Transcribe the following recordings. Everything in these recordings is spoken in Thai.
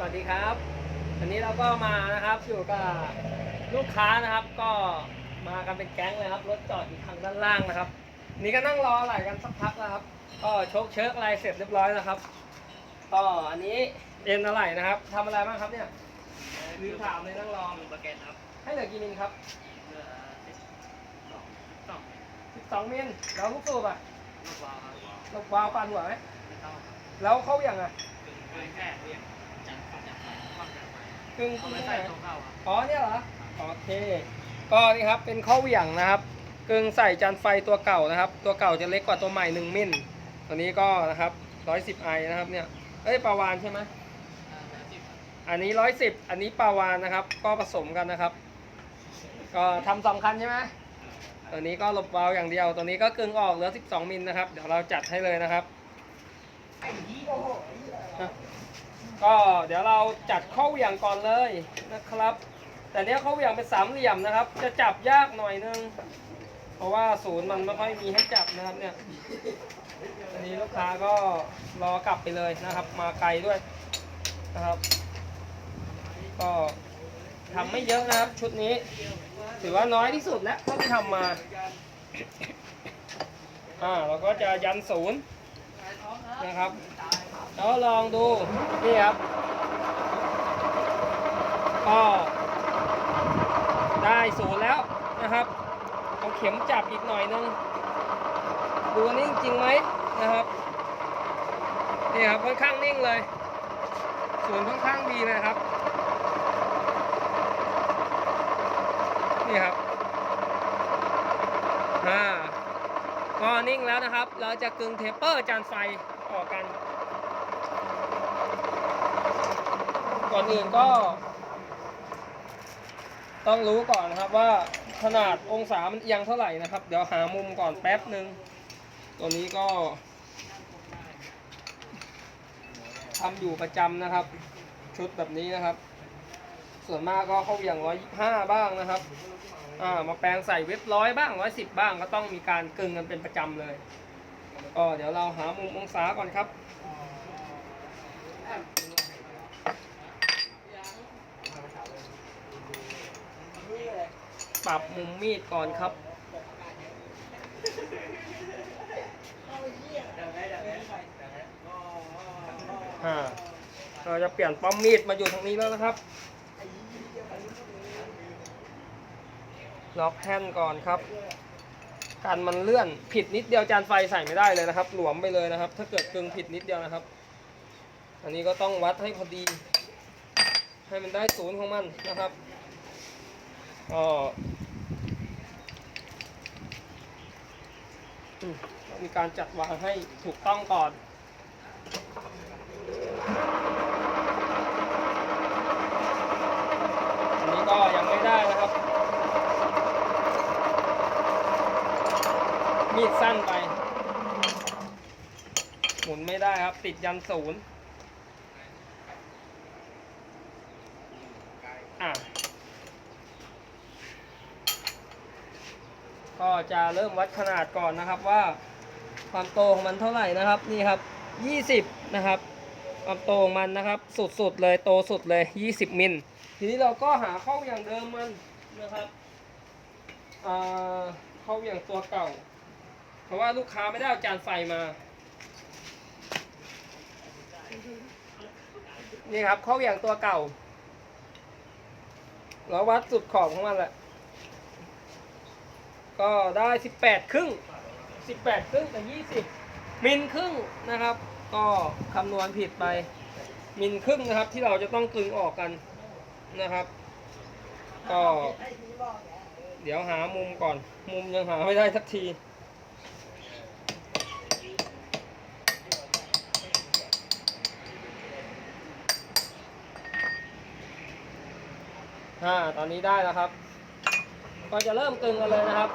สวัสดีครับวันนี้เราก็มานะครับอยู่กับลูกค้านะครับ ก็มากันเป็นแก๊งเลยครับรถจอดอยู่ทางด้านล่างนะครับ นี่ก็นั่งรออะไรกันสักพักแล้วครับ ก็โชคเชิกอะไรเสร็จเรียบร้อยแล้วครับก็อันนี้เอ็นอะไรนะครับทำอะไรบ้างครับเนี่ยลืมถามเลยนั่งรอหนึ่งประเกนครับ ให้เหลือกี่มิลครับเหลือสิบสองสอง12มิลแล้วลูกสูบอะลูกวาวครับลูกวาวปันหัวไหมไม่ต้องครับแล้วเข้าอย่างอะคือคือแค่เรียกจังจังไปฟังจังไป กึ่งเอาที่ไปไหนใส่ตรงเข้าครับอ๋อเนี่ยเหรอโอเค ก็นี่ครับเป็นข้อเหวี่ยงนะครับ กึ่งใส่จานไฟตัวเก่านะครับ ตัวเก่าจะเล็กกว่าตัวใหม่1มิลตัวนี้ก็นะครับ110ไอนะครับเนี่ยเอ้ยปลาวานใช่ไหมอ่าแล้วสิบครับอันนี้110อันนี้ปลาวานนะครับ ก็ผสมกันนะครับ ก็ทำสองคันใช่ไหมตัวนี้ก็ลบวาล์วอย่างเดียว ตัวนี้ก็กึ่งออกเหลือ 12 มิลนะครับ เดี๋ยวเราจัดให้เลยนะครับ ก็เดี๋ยวเราจัดข้อเหวี่ยงก่อนเลยนะครับ แต่เนี้ยข้อเหวี่ยงเป็นสามเหลี่ยมนะครับ จะจับยากหน่อยนึง เพราะว่าศูนย์มันไม่ค่อยมีให้จับนะครับเนี่ยอันนี้ลูกค้าก็รอกลับไปเลยนะครับ มาไกลด้วยนะครับ ก็ทำไม่เยอะนะครับ ชุดนี้ ถือว่าน้อยที่สุดแล้วที่ทำมาอ่าเราก็จะยันศูนย์นะครับ แล้วลองดูนี่ครับก็ได้ศูนย์แล้วนะครับเอาเข็มจับอีกหน่อยนึงดูนิ่งจริงไหมนะครับนี่ครับค่อนข้างนิ่งเลยศูนย์ค่อนข้างดีนะครับนี่ครับอ่าก็นิ่งแล้วนะครับ เราจะกึงเทปเปอร์จานไฟออกกัน ก่อนอื่นก็ ต้องรู้ก่อนนะครับว่าขนาดองศามันเอียงเท่าไหร่นะครับ เดี๋ยวหามุมก่อนแป๊บหนึ่งตัวนี้ก็ทำอยู่ประจำนะครับ ชุดแบบนี้นะครับ ส่วนมากก็เข้าอย่างร้อยห้าบ้างนะครับอ่ามาแปลงใส่เว็บร้อยบ้างร้อยสิบบ้างก็ต้องมีการกึ่งกันเป็นประจำเลยก็เดี๋ยวเราหามุมองศาก่อนครับ ปรับมุมมีดก่อนครับ เราจะเปลี่ยนป้อมมีดมาอยู่ทางนี้แล้วนะครับ ล็อกแท่นก่อนครับการมันเลื่อนผิดนิดเดียวจานไฟใส่ไม่ได้เลยนะครับ หลวมไปเลยนะครับ ถ้าเกิดกึงผิดนิดเดียวนะครับ อันนี้ก็ต้องวัดให้พอดี ให้มันได้ศูนย์ของมันนะครับก็อื มีการจัดวางให้ถูกต้องก่อนอันนี้ก็ยังไม่ได้นะครับ มีดสั้นไป หมุนไม่ได้ครับ ติดยันศูนย์อะ ก็จะเริ่มวัดขนาดก่อนนะครับว่าความโตของมันเท่าไหร่นะครับนี่ครับ 20 นะครับ ความโตของมันนะครับสุดๆเลยโตสุดเลย 20 มิลทีนี้เราก็หาเข้าอย่างเดิมมันนะครับเข้าอย่างตัวเก่า เพราะว่าลูกค้าไม่ได้เอาจานไฟมานี่ครับเข้าอย่างตัวเก่าแล้ววัดสุดขอบของมันแหละ ก็ได้ 18 ครึ่ง 18 ครึ่งกับ20 มิลครึ่งนะครับ ก็คำนวณผิดไป มิลครึ่งนะครับ ที่เราจะต้องกลึงออกกันนะครับ ก็ เดี๋ยวหามุมก่อน มุมยังหาไม่ได้สักทีอ่าตอนนี้ได้แล้วครับ ก็จะเริ่มกึงกันเลยนะครับ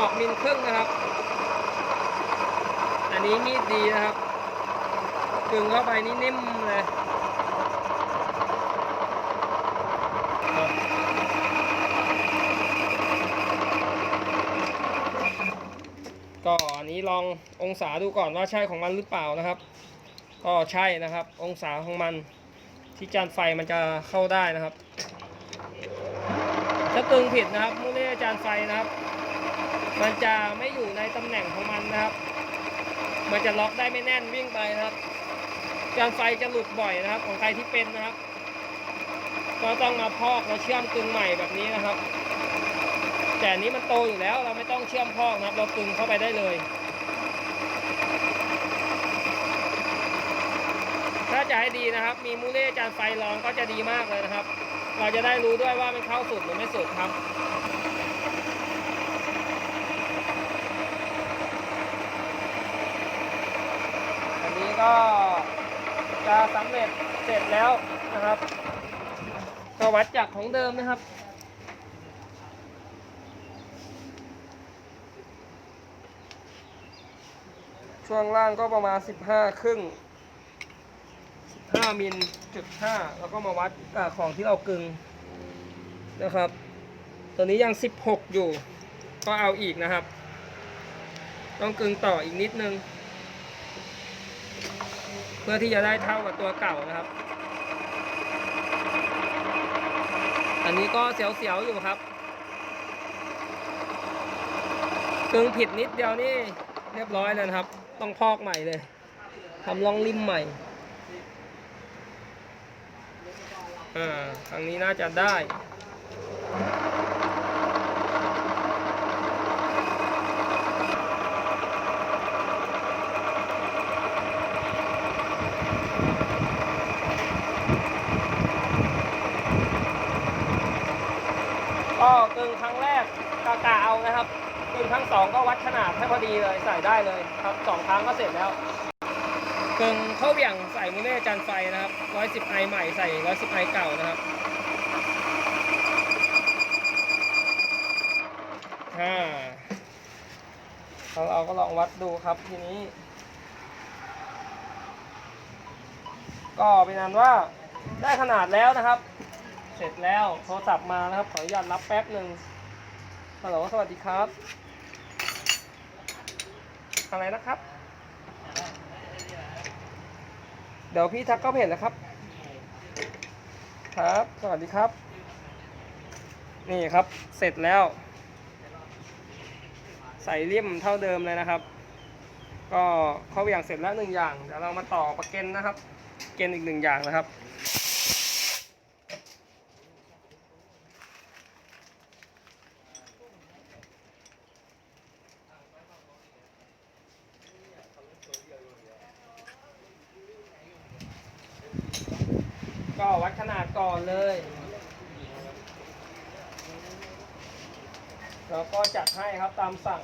ออกมิลครึ่งนะครับ อันนี้มีดดีนะครับกึงเข้าไปนี่นิ่มเลยก็อันนี้ลององศาดูก่อนว่าใช่ของมันหรือเปล่านะครับ ก็ใช่นะครับ องศาของมันที่จานไฟมันจะเข้าได้นะครับ ถ้าตึงผิดนะครับมูเล่จานไฟนะครับ มันจะไม่อยู่ในตำแหน่งของมันนะครับ มันจะล็อกได้ไม่แน่นวิ่งไปนะครับจานไฟจะหลุดบ่อยนะครับ ของใครที่เป็นนะครับ ก็ต้องมาพอกแล้วเชื่อมกึงใหม่แบบนี้นะครับ แต่นนี้มันโตอยู่แล้วเราไม่ต้องเชื่อมพอกนะครับ เรากึงเข้าไปได้เลย ถ้าจะให้ดีนะครับ มีมูเล่จานไฟรองก็จะดีมากเลยนะครับ เราจะได้รู้ด้วยว่ามันเข้าสุดหรือไม่สุดครับ อันนี้ ก็จะสำเร็จเสร็จแล้วนะครับก็วัดจากของเดิมนะครับช่วงล่างก็ประมาณ 15 ครึ่ง 15มิลจุด5แล้วก็มาวัดกับของที่เรากึงนะครับ ตัวนี้ยัง 16 อยู่ ก็เอาอีกนะครับ ต้องกึงต่ออีกนิดนึง เพื่อที่จะได้เท่ากับตัวเก่านะครับ อันนี้ก็เสียวๆอยู่ครับกึงผิดนิดเดียวนี่เรียบร้อยเลยนะครับ ต้องพอกใหม่เลยทำรองริมใหม่อ่าทางนี้น่าจะได้ ก็กึ่งครั้งแร กกะกะเอานะครับกึ่งครั้งสองก็วัดขนาดให้พอดีเลยใส่ได้เลยครับสองครั้งก็เสร็จแล้วกึ่งเข้าเหวี่ยงใส่มูเล่จานไฟนะครับร้อยสิบไอใหม่ใส่ร้อยสิบไอเก่านะครับอ่าเราก็ลองวัดดูครับทีนี้ ก็เป็นอันว่าได้ขนาดแล้วนะครับ เสร็จแล้วโทรศัพท์มานะครับขออนุญาตรับแป๊บหนึ่ง ฮัลโหล สวัสดีครับ อะไรนะครับ เดี๋ยวพี่ทักก็เพจแล้วครับ ครับ สวัสดีครับ นี่ครับ เสร็จแล้ว ใส่เลี่ยมเท่าเดิมเลยนะครับ ก็เขาอย่างเสร็จแล้วหนึ่งอย่าง เดี๋ยวเรามาต่อประเก็นนะครับ เกนอีกหนึ่งอย่างนะครับ วัดขนาดก่อนเลย แล้วก็จัดให้ครับตามสั่ง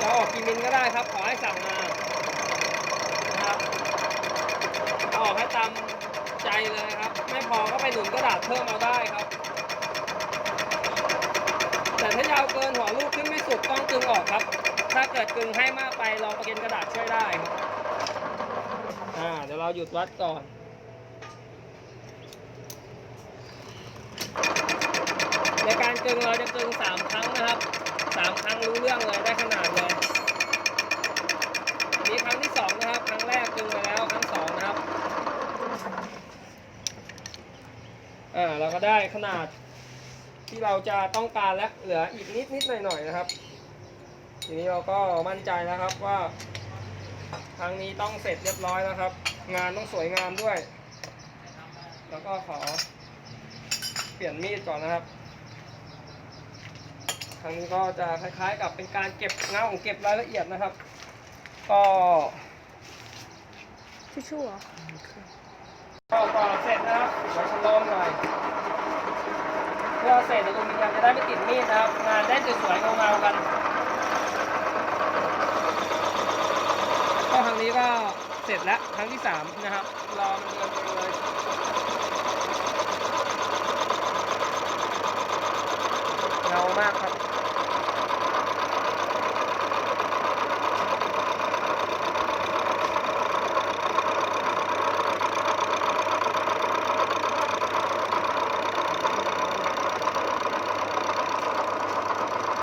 จะออกกี่มิลก็ได้ครับ ขอให้สั่งมานะครับออกให้ตามใจเลยครับ ไม่พอก็ไปหนุนกระดาษเพิ่มเอาได้ครับ แต่ถ้ายาวเกินหัวลูกขึ้นไม่สุดต้องกึงออกครับ ถ้าเกิดกึงให้มากไปลองประเก็นกระดาษช่วยได้ครับอ่าเดี๋ยวเราหยุดวัดก่อนในการกึงเราจะกึงสามครั้งนะครับสามครั้งรู้เรื่องเลยได้ขนาดเลยนนี้ครั้งที่สองนะครับ ครั้งแรกกึงไปแล้วครั้งสองนะครับอ่าเราก็ได้ขนาด ที่เราจะต้องการแล้วเหลืออีกนิดนิดหน่อยหน่อยๆนะครับ ทีนี้เราก็มั่นใจแล้วครับว่าครั้งนี้ต้องเสร็จเรียบร้อยแล้วครับ งานต้องสวยงามด้วย แล้วก็ขอเปลี่ยนมีดก่อนนะครับครั้งนี้ก็จะคล้ายๆกับเป็นการเก็บเงาเก็บรายละเอียดนะครับ ก็ทิชชู่เหรอก็ก่อนเสร็จนะครับไว้ชะโลมหน่อย พื่อเศษอลูมิเนียมจะได้ไม่ติดมีดนะครับ งานได้สวยๆเงาๆกันก็ครั้งนี้ก็เสร็จแล้วครั้งที่สามนะครับรอมันเดือนไปเลยเงามากครับ